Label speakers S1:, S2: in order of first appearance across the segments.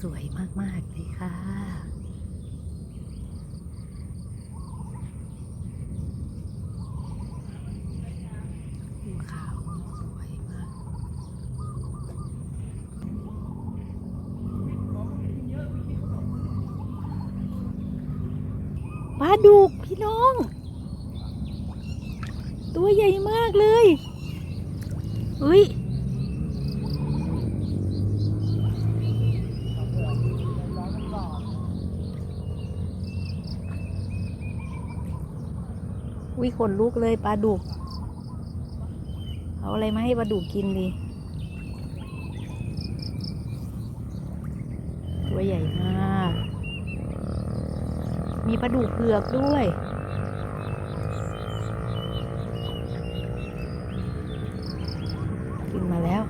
S1: สวยมาก ๆ เลยค่ะขาสวยมาก ปลาดุกพี่น้อง ตัวใหญ่มากเลย อุ้ย ขนลุกเลยปลาดุก เอาอะไรมาให้ปลาดุกกินดี ตัวใหญ่มาก มีปลาดุกเผือกด้วย กินมาแล้ว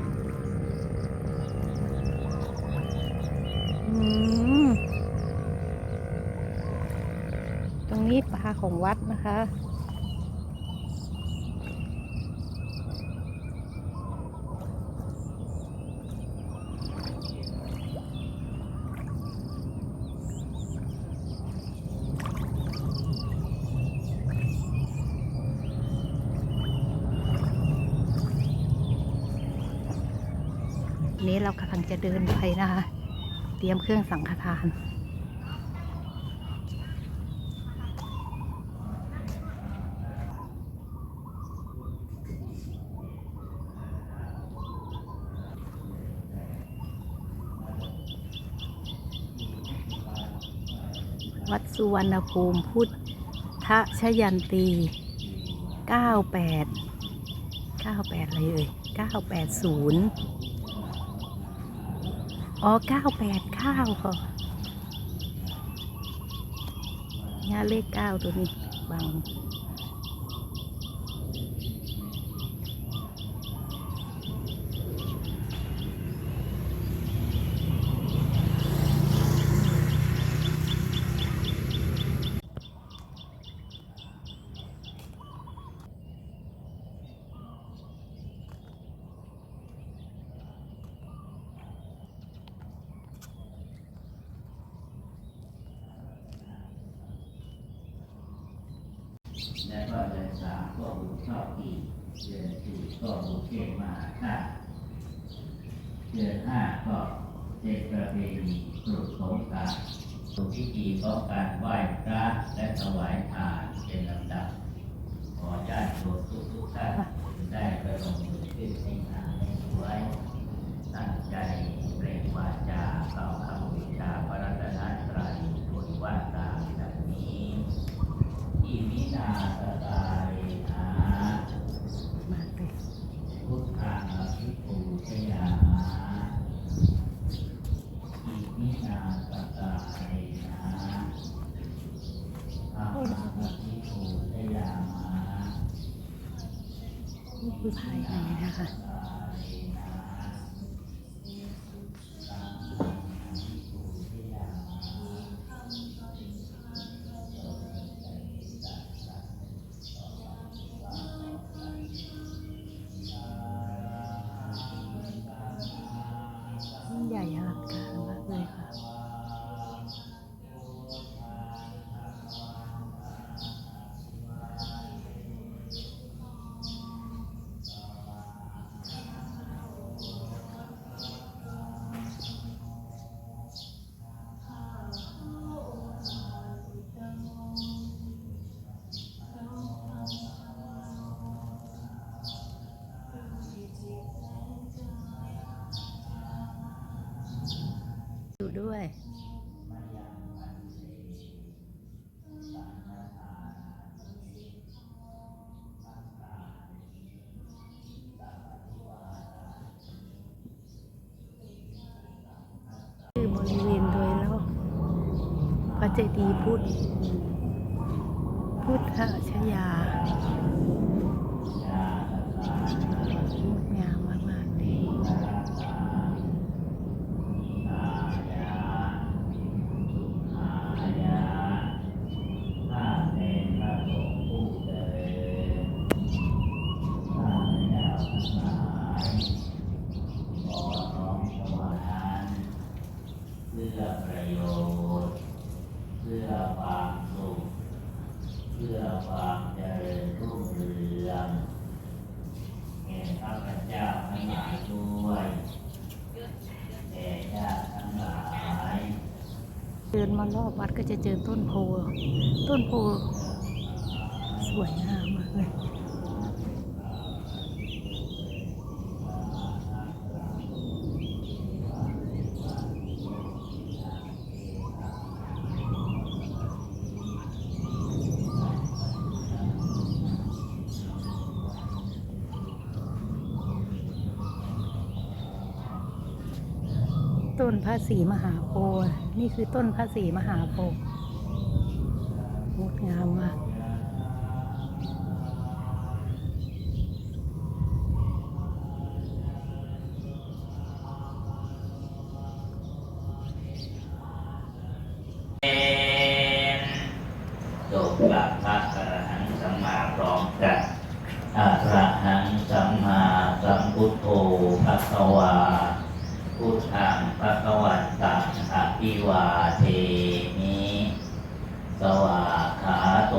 S1: ตรงนี้ปลาของวัดนะคะ นี้เรากำลังจะเดินไปนะคะ เตรียมเครื่องสังฆทาน วัดสุวรรณภูมิพุทธชยันตี 98 98อะไรเอ่ย980 อ๋อ989ค่ะเนี่ยเลข9ตัวนี้บาง
S2: และก็เดือนสามก็บุญชอบปีเดือนสี่ก็บุญเกศมาชาเดือนห้าก็เป็นประเพณีตรุษสงกรานต์สุพิธีของการไหว้พระและถวายทานเป็นลำดับ ขอญาติโยมทุกทุกๆท่านได้ประนมมือขึ้นให้หนาให้สวยตั้งใจเปล่งวาจาเล่าคำวิชาพระรัตนตรัยโดยว่า อิมินาสต พระเจ
S1: ดีพุทธพุทธชยา งดงามมากๆเลย
S2: ข้าเป็นพระสงฆ์ผู้เจริญข้าพเจ้าทั้งหลายขอน้อมถวายเพื่อประโยชน์ เพื่อความสุข เพื่อความเจริญรุ่งเรืองแก่ข้าพเจ้าทั้งหลายด้วยแก่ญาติทั้งหลายข
S1: เดินมารอบวัดก็จะเจอต้นโพต้นโพสวยงามมากเลย ต้นพระศรีมหาโพธิ์นี่คือต้นพระศรีมหาโพธิ์งดงามมาก
S2: โตกะภะกะระหังสัมมาพร้อมกันอะระหังสัมมาสัมพุทโธภะคะวาพุทธัง ภวันตังอะภิวาเทมิสวาขาโต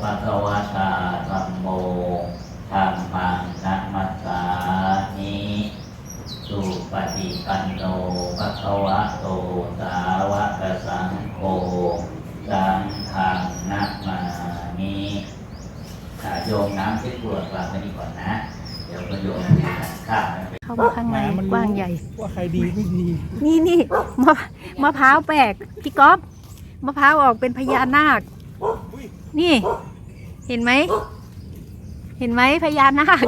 S2: ภะคะวะตาธัมโมธรรมังนัมมัสสานิสุปฏิปันโนภะคะวะโตสาวกสังโฆสังฆังนัมมามิอ่าโยมน้ำที่กรวดวางไว้นี่ก่อนนะ เดี๋ยวก็โยมข้ามมันไป
S1: เข้ามาข้างในกว้างใหญ่
S3: ว่าใครดีไม่ดี
S1: นี่นี่มะมะพร้าวแปลกพี่ก๊อฟมะพร้าวออกเป็นพญานาคนี่ เห็นไหม เห็นไหมพญานาค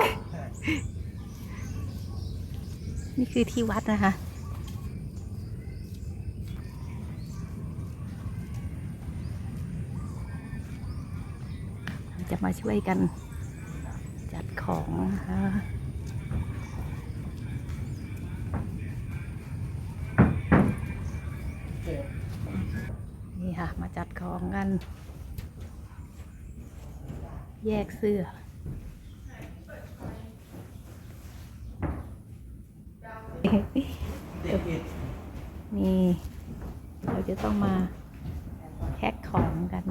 S1: นี่คือที่วัดนะคะ จะมาช่วยกันจัดของนะคะ นี่ค่ะ มาจัดข องกัน แยกเสื้อ นี่ เราจะต้องมาแพ็คของกัน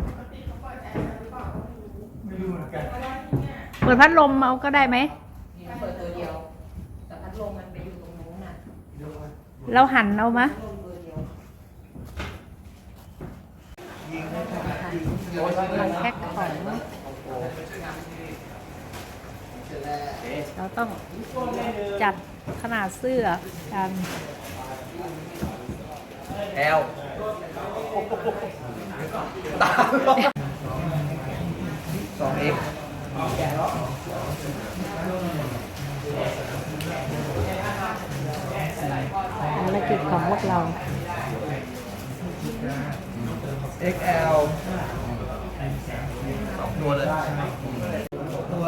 S1: เปิดพัดลมเอาก็ได้ไหม
S4: เปิดตัวเดียว แต่พัดลมมันไปอยู่ตรงนู้นน่ะ
S1: เราหันเอามะ
S4: พัดลมเบอร์เดียว
S1: เรา แพ็คของ เราต้องจัดขนาดเสื้อกัน
S3: แอลสองเอ็ก
S1: ภารกิจของพวกเรา
S3: เอ็กแอลสอง ตัวเลยตัว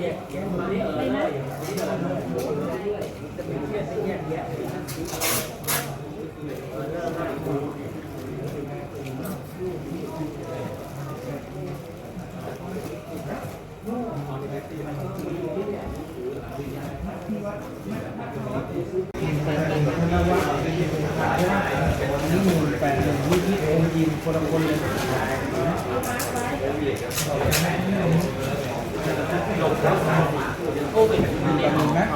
S3: นี่ หนึ่งแปดหนึ่งนี่ที่องค์ยินคนละคนเลยมีกันหนึ่งนะ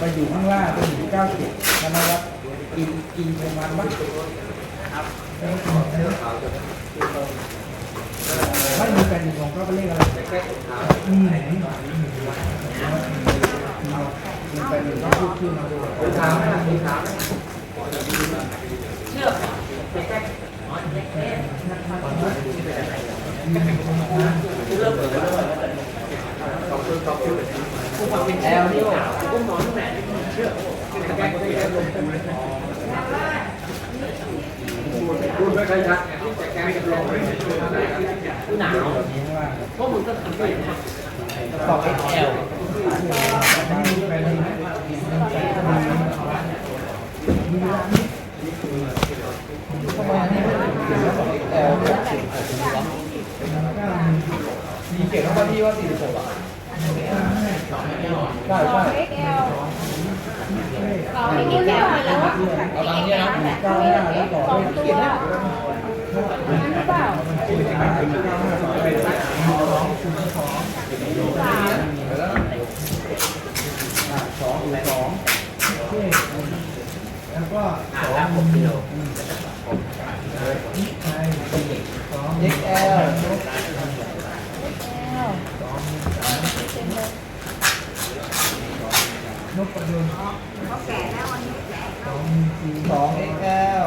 S3: มาอยู่ข้างล่างเป็นหนึ่เก้าสิบนวัฒน์กินกินประมาณมั้งไม่มีแปดหนึ่งของเขาเป็นเลขอะไรอืม มีแปดหนึ่งเขาพูดชื่อมาดูถามไหมมีถามแอลนี่พูดไม่ค่อยชัดแต่แกไม่จะลงหนาวเพราะมึงก็ทำได้สองแอลทำไมอันนี้ไม่ได้เขียนว่าสองแอลเนี่ยเขียนหกสิบวะ มีเขียนว่าที่ว่าสี่สิบหกอะใช่ใช่เอาตามนี้นะเก้าห้าแล้วต่อด้วยเขียนนะหรือเปล่าเก้าห้าสองเป็นแล้วก็
S5: อ่าละหกกิโล
S3: XL นกประยุนเขาแก่แล้ววันนี้แก่สองสี่สอง XL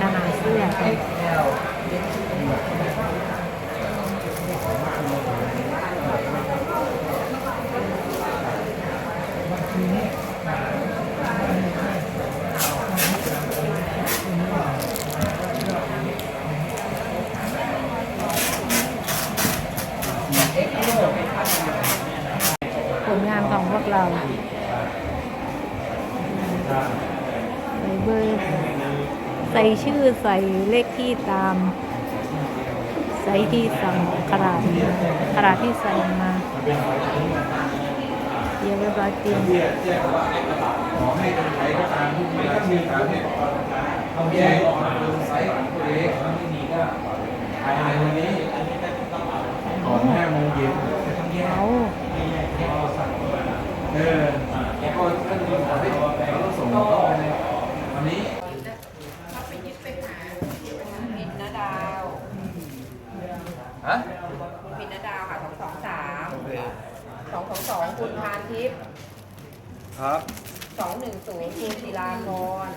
S1: ขนาดเสื้อ
S5: XL
S1: ผลงานของพวก เราใส่เบอร์ใส่ชื่อใส่เลขที่ตามใส่ที่สั่งกระดาษกระดาษที่ใส่มาเรียบร้อยเตรียม
S3: ขอให้คนไทยก็ตามที่มีรายชื่อตามเนี่ยเอาแยกออกมาเป็นไซส์ของตัวเองถ้าไม่มีก็ภายในวันนี้ก่อนห้าโมงเย็นจะต้องแยก
S1: เอา
S3: เออแล้วก็ท่านดูขอให้เราต้องส่งเข้าไปในวันนี้
S4: ถ้าไปยึดไปหาพินนาดาว
S5: ฮะ
S4: คุณพินนาดาวค่ะสองสองสามสองสองสองคุณพานทิพย์
S3: ครับ
S4: สองหนึ่งศูนย์คุณศิลาพร